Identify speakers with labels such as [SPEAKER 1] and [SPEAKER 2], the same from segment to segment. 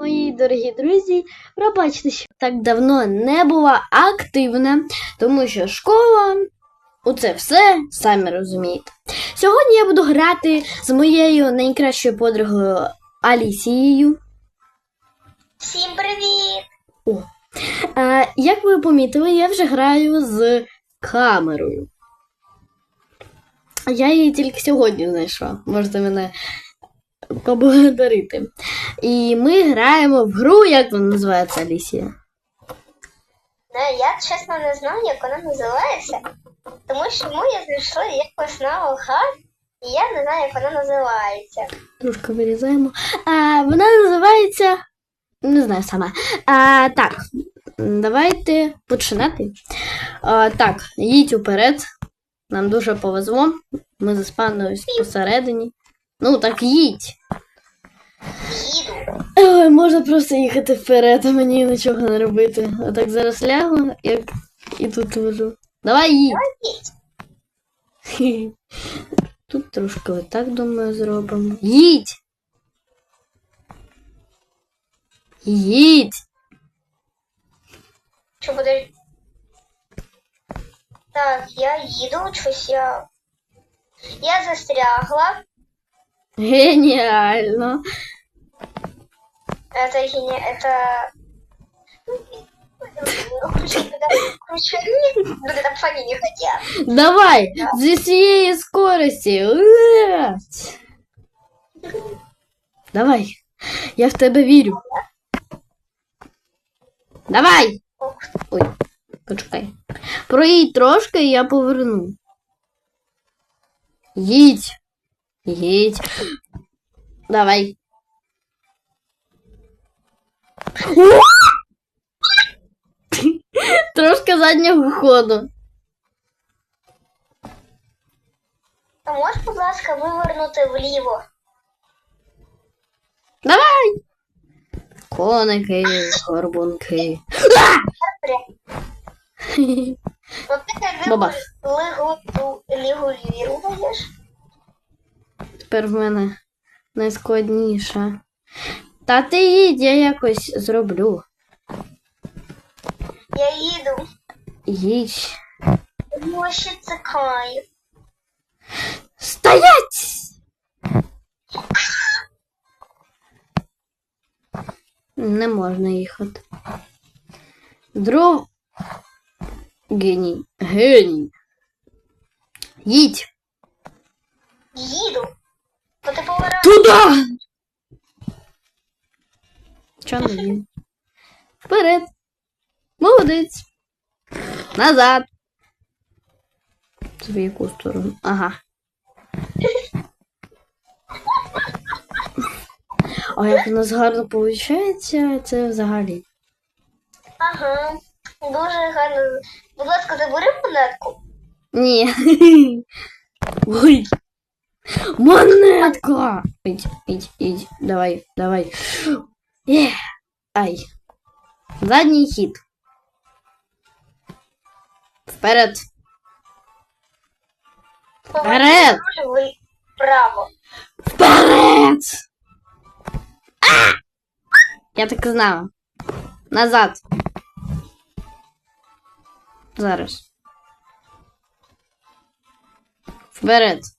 [SPEAKER 1] Мої дорогі друзі, пробачте, що так давно не була активна, тому що школа, оце все, самі розумієте. Сьогодні я буду грати з моєю найкращою подругою Алісією.
[SPEAKER 2] Всім привіт!
[SPEAKER 1] О. А, як ви помітили, я вже граю з камерою. Я її тільки сьогодні знайшла. Можете мене поблагодарити. І ми граємо в гру, як вона називається Алісія.
[SPEAKER 2] Я чесно не знаю, як вона називається, тому що ми я знайшла якось на ОХА, і я не знаю, як вона називається.
[SPEAKER 1] Трошки вирізаємо. А, вона називається. Не знаю сама. А, так, давайте починати. А, так, їдь уперед. Нам дуже повезло. Ми заспавнились посередині. Ну, так їдь.
[SPEAKER 2] Їду.
[SPEAKER 1] Ой, можна просто їхати вперед, а мені нічого не робити. А так зараз лягу, як і тут лежу. Давай їдь. Тут трошки отак, думаю, зробимо. Їдь! Їдь!
[SPEAKER 2] Що буде? Так, я їду, щось я. Я застрягла.
[SPEAKER 1] Геніально!
[SPEAKER 2] Это гене... Это... Короче, короче, нет, ну это фами не хотят.
[SPEAKER 1] Давай! Зі цієї скорості! Ура! Давай! Я в тебе вірю. Давай! Ой, почекай. Проїдь трошки, і я поверну. Їдь. Їдь. Давай. Трошки заднього ходу.
[SPEAKER 2] А можеш, будь ласка, вивернути вліво?
[SPEAKER 1] Давай. Коники, горбунки.
[SPEAKER 2] Ну ти
[SPEAKER 1] Бабах.
[SPEAKER 2] лигу лігулюєш.
[SPEAKER 1] Тепер в мене найскладніше. Та ти їдь, я якось зроблю.
[SPEAKER 2] Я їду.
[SPEAKER 1] Їдь.
[SPEAKER 2] Я ще чекаю.
[SPEAKER 1] Стоять! Не можна їхати. Дров. Геній. Геній. Їдь.
[SPEAKER 2] Їду. Бо ти повираєш.
[SPEAKER 1] Туда! Чо не їду? Вперед. Молодець. Назад. Це в яку сторону? Ага. А як у нас гарно виходить, це взагалі.
[SPEAKER 2] Ага. Дуже гарно. Будь ласка, забери монетку.
[SPEAKER 1] Ні. Ой. Монетка! Ідь, ідь, ідь. Давай, давай. Є. Ай. Задній хід. Вперед. Вперед!
[SPEAKER 2] Поверни руль вправо.
[SPEAKER 1] Вперед! А! Я так і знала. Назад. Зараз. Вперед.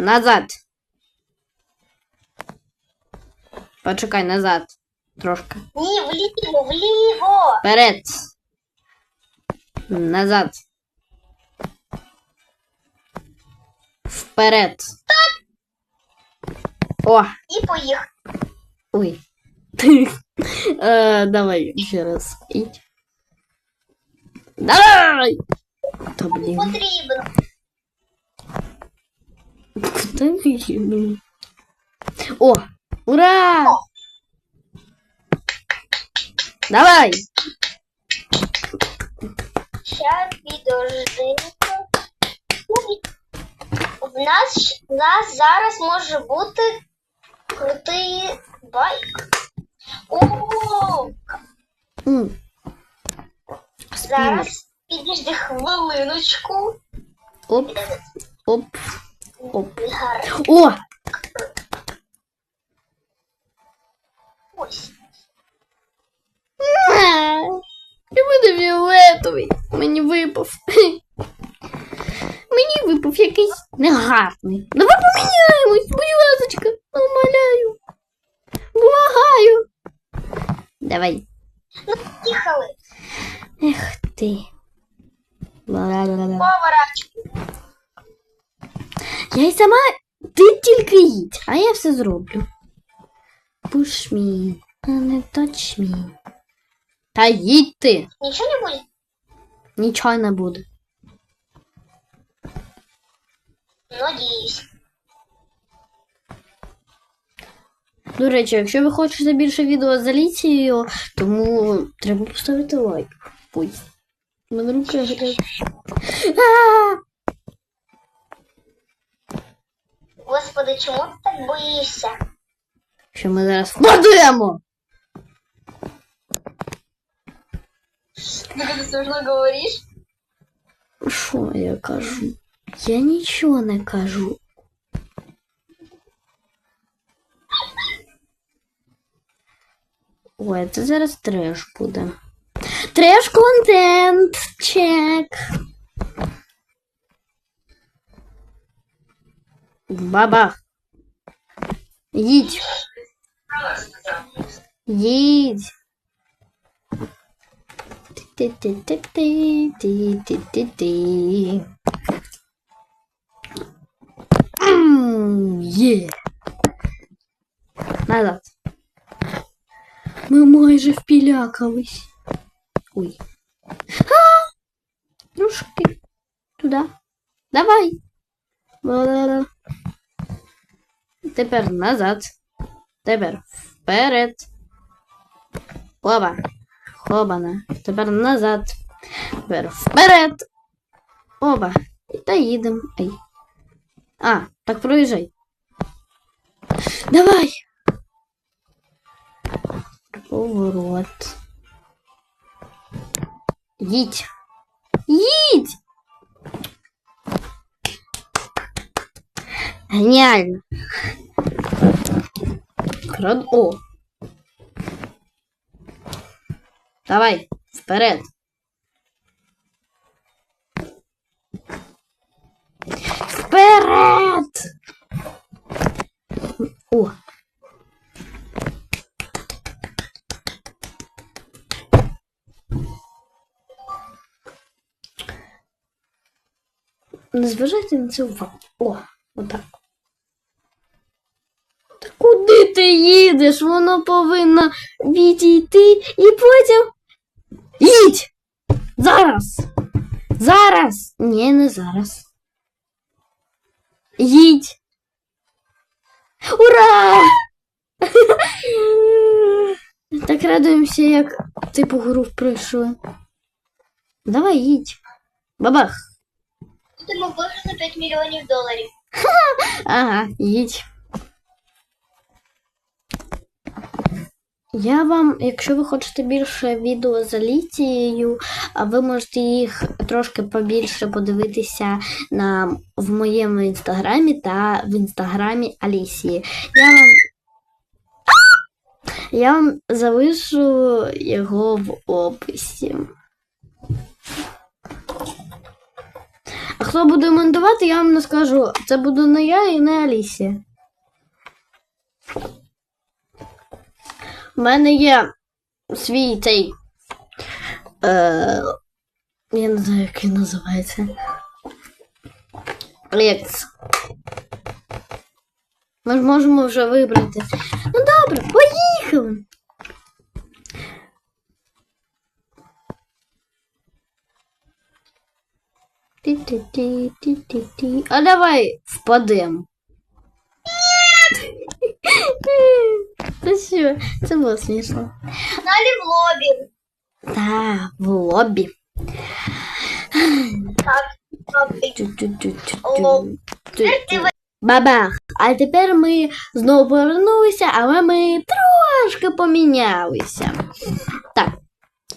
[SPEAKER 1] Назад. Почекай, назад. Трошки.
[SPEAKER 2] Ні, вліво, вліво.
[SPEAKER 1] Вперед. Назад. Вперед. Стоп! О,
[SPEAKER 2] І поїхав.
[SPEAKER 1] ой. Е, Давай ще раз. Давай! Та блін.
[SPEAKER 2] Потрібно.
[SPEAKER 1] Куди ми їдемо? О! Ура! Давай!
[SPEAKER 2] Ща підожди. В нас, в нас зараз може бути крутий байк. О,
[SPEAKER 1] М. Спінер.
[SPEAKER 2] зараз підожди хвилиночку.
[SPEAKER 1] Оп, оп, Оп. О! Ось. І буде Мені випав. Мені випав якийсь негарний. Давай поміняємось, будь ласочка, умоляю. Благаю. Давай.
[SPEAKER 2] Ну, тихо.
[SPEAKER 1] Ех ти.
[SPEAKER 2] Повара.
[SPEAKER 1] Я й сама. Ти тільки їдь, а я все зроблю. Push me, а не touch me. Та їдь ти.
[SPEAKER 2] Нічого не буде?
[SPEAKER 1] Нічого не буде.
[SPEAKER 2] Надіюсь.
[SPEAKER 1] До речі, якщо ви хочете більше відео з Аліцією, тому треба поставити лайк. Ой. Мене руки
[SPEAKER 2] Господи, чому ти так боїшся?
[SPEAKER 1] Що ми зараз впадемо?
[SPEAKER 2] Ти так смішно говориш?
[SPEAKER 1] Що я кажу? Я нічого не кажу. Ой, це зараз треш буде. Треш контент. Чек. Бабах. Їдь. Їдь. Ти-ти-ти-ти-ти-ти-ти-ти. М, Є. Назад. Ми майже впілякались. Ой. А! Трошки. Туди. Давай. Ла-ла-ла. Тепер назад. Тепер вперед. Оба. Хобана. Тепер назад. Тепер вперед. Оба. Та їдемо. Ай. А, так проїжджай. Давай. Поворот. Їдь. Їдь. Геніально. Крад... О. Давай, вперед. Вперед! О. Не зважайте на це увагу. О, отак. Ти їдеш? Воно повинно відійти і потім. Їдь! Зараз! Зараз! Ні, не зараз. Їдь! Ура! Так радуємося, як типу гру пройшли. Давай їдь. Бабах.
[SPEAKER 2] Ти мав виграти 5 мільйонів доларів.
[SPEAKER 1] Ага, їдь. Я вам, якщо ви хочете більше відео з Аліцією, ви можете їх трошки побільше подивитися на, в моєму інстаграмі та в інстаграмі Алісії. Я вам, я вам залишу його в описі. А хто буде монтувати, я вам не скажу. Це буду не я і не Алісія. У мене є свій цей. Е, я не знаю, як він називається. Лекс. Ми ж можемо вже вибрати. Ну добре, поїхали. Ти-ти-ти-ти-ти-ти. А давай впадемо. Та що, це було смішно.
[SPEAKER 2] Далі в лобі.
[SPEAKER 1] Та, в лобі.
[SPEAKER 2] Так, лобі.
[SPEAKER 1] Тю-тю-тю-тю-тю.
[SPEAKER 2] Лоб.
[SPEAKER 1] Тю-тю. Бабах. А тепер ми знову повернулися, але ми трошки помінялися. Так,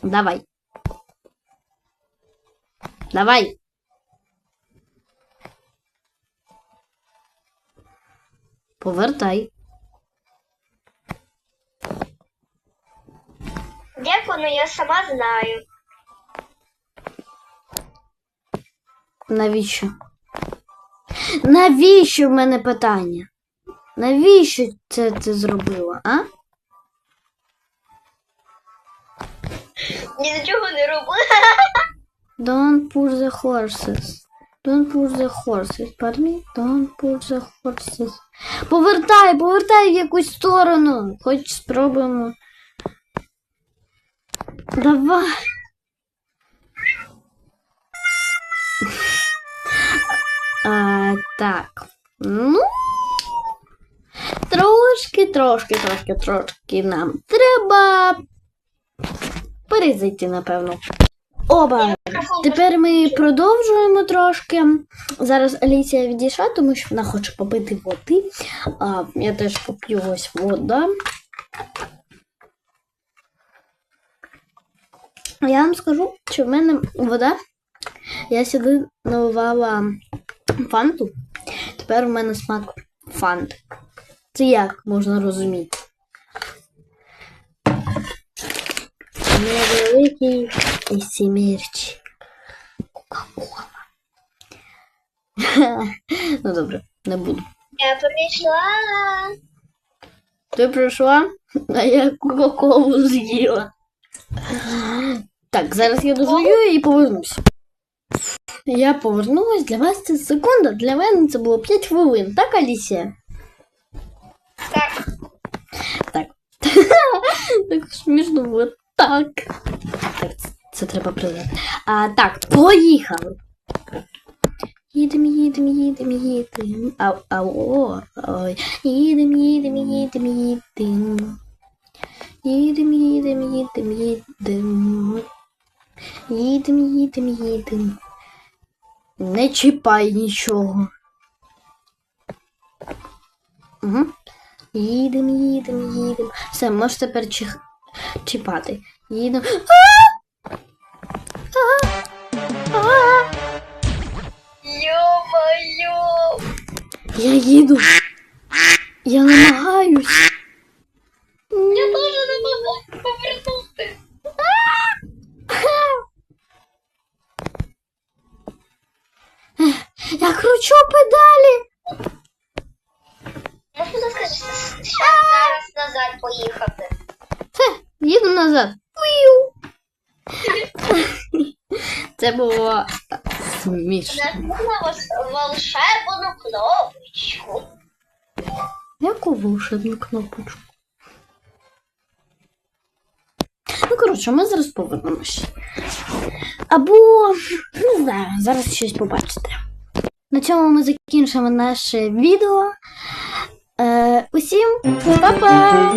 [SPEAKER 1] давай. Давай. Повертай.
[SPEAKER 2] Дякую, ну я сама знаю.
[SPEAKER 1] Навіщо? Навіщо в мене питання? Навіщо це ти зробила, а?
[SPEAKER 2] Ні до чого не робила.
[SPEAKER 1] Don't push the horses. Don't push the horses. Pardon me? Don't push the horses. Повертай, повертай в якусь сторону. Хоч спробуємо. Давай. А, так. Ну. Трошки, трошки, трошки, трошки нам треба перезайти, напевно. Оба. Тепер ми продовжуємо трошки. Зараз Алісія відійшла, тому що вона хоче попити води. А, я теж поп'ю ось вода. Я вам скажу, що в мене вода. Я сюди наливала фанту. Тепер у мене смак фанти. Це як можна розуміти? Невеликий есімірчик. Кока-кола. ну добре, не буду.
[SPEAKER 2] Я прийшла.
[SPEAKER 1] Ти прийшла, а я кока-колу з'їла. Так, зараз я дожую і повернусь. Я повернулась, для вас це секунда, для мене це було 5 хвилин, так, Алісія?
[SPEAKER 2] Так.
[SPEAKER 1] Так. так смішно було. Так. Так, це, це треба признати. А, так, поїхали. Їдем, їдем, їдем, їдем. Ау, ау, ой. Їдем, їдем, їдем, їдем. Їдем, їдем, їдем, їдем. Їдем, їдем, їдем. Не чіпай нічого. Угу. Їдем, їдем, їдем. Все, можеш тепер чих... чіпати. Їдем.
[SPEAKER 2] Йо-моє.
[SPEAKER 1] Я їду. Я намагаюсь. Це було смішно.
[SPEAKER 2] Нажму на волшебну кнопочку.
[SPEAKER 1] Яку волшебну кнопочку? Ну, коротше, ми зараз повернемось. Або, не знаю, зараз щось побачите. На цьому ми закінчимо наше відео. Е, усім па-па!